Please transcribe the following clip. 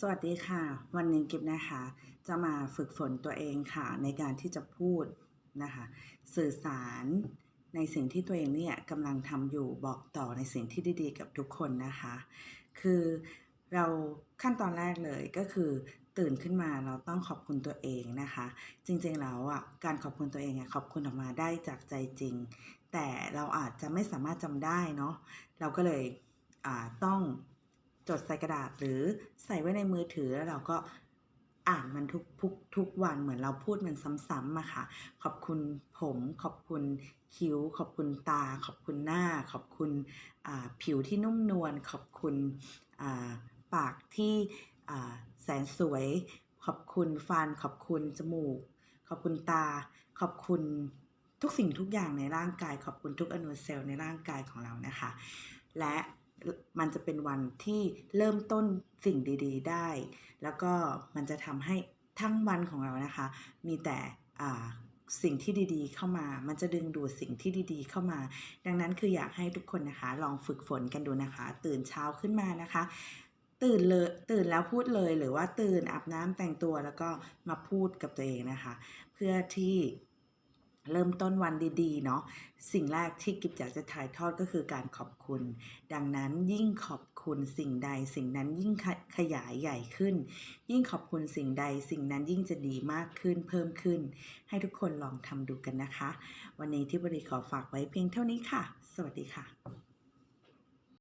สวัสดีค่ะ วันนี้กิฟนะคะ จะมาฝึกฝนตัวเองค่ะ ในการที่จะพูดนะคะ สื่อสารในสิ่งที่ตัวเองเนี่ยกำลังทำอยู่บอกต่อในสิ่งที่ดีๆ กับทุกคนนะคะ คือเราขั้นตอนแรกเลยก็คือตื่นขึ้นมาเราต้องขอบคุณตัวเองนะคะ จริงๆแล้วอะการขอบคุณตัวเองอะขอบคุณออกมาได้จากใจจริง แต่เราอาจจะไม่สามารถจำได้เนาะเราก็เลยอ่าต้อง จดใส่กระดาษหรือใส่ไว้ในมือถือแล้วเราก็อ่านมันทุกทุกทุกวันเหมือนเราพูดมันซ้ำๆอะค่ะ ขอบคุณผม ขอบคุณคิ้ว ขอบคุณตา ขอบคุณหน้า ขอบคุณผิวที่นุ่มนวล ขอบคุณปากที่แสนสวย ขอบคุณฟัน ขอบคุณจมูก ขอบคุณตา ขอบคุณทุกสิ่งทุกอย่างในร่างกาย ขอบคุณทุกอนูเซลล์ในร่างกายของเรานะคะ และ มันจะเป็นวันที่เริ่มต้นสิ่งดี ๆ ได้ แล้วก็มันจะทำให้ทั้งวันของเรานะคะ มีแต่สิ่งที่ดีๆ เข้ามา มันจะดึงดูดสิ่งที่ดีๆ เข้ามา ดังนั้นคืออยากให้ทุกคนนะคะ ลองฝึกฝนกันดูนะคะ ตื่นเช้าขึ้นมานะคะ ตื่นเลยตื่นแล้วพูดเลยหรือว่าตื่นอาบน้ำแต่งตัวแล้วก็มาพูดกับตัวเองนะคะ เพื่อที่ เริ่มต้นวันดีๆ เนาะสิ่งแรกที่กิบอยากจะถ่ายทอดก็คือการขอบคุณ ดังนั้นยิ่งขอบคุณสิ่งใด สิ่งนั้นยิ่งขขยายใหญ่ขึ้น ยิ่งขอบคุณสิ่งใด สิ่งนั้นยิ่งจะดีมากขึ้นเพิ่มขึ้น ให้ทุกคนลองทำดูกันนะคะ วันนี้ที่บริขอฝากไว้เพียงเท่านี้ค่ะ สวัสดีค่ะ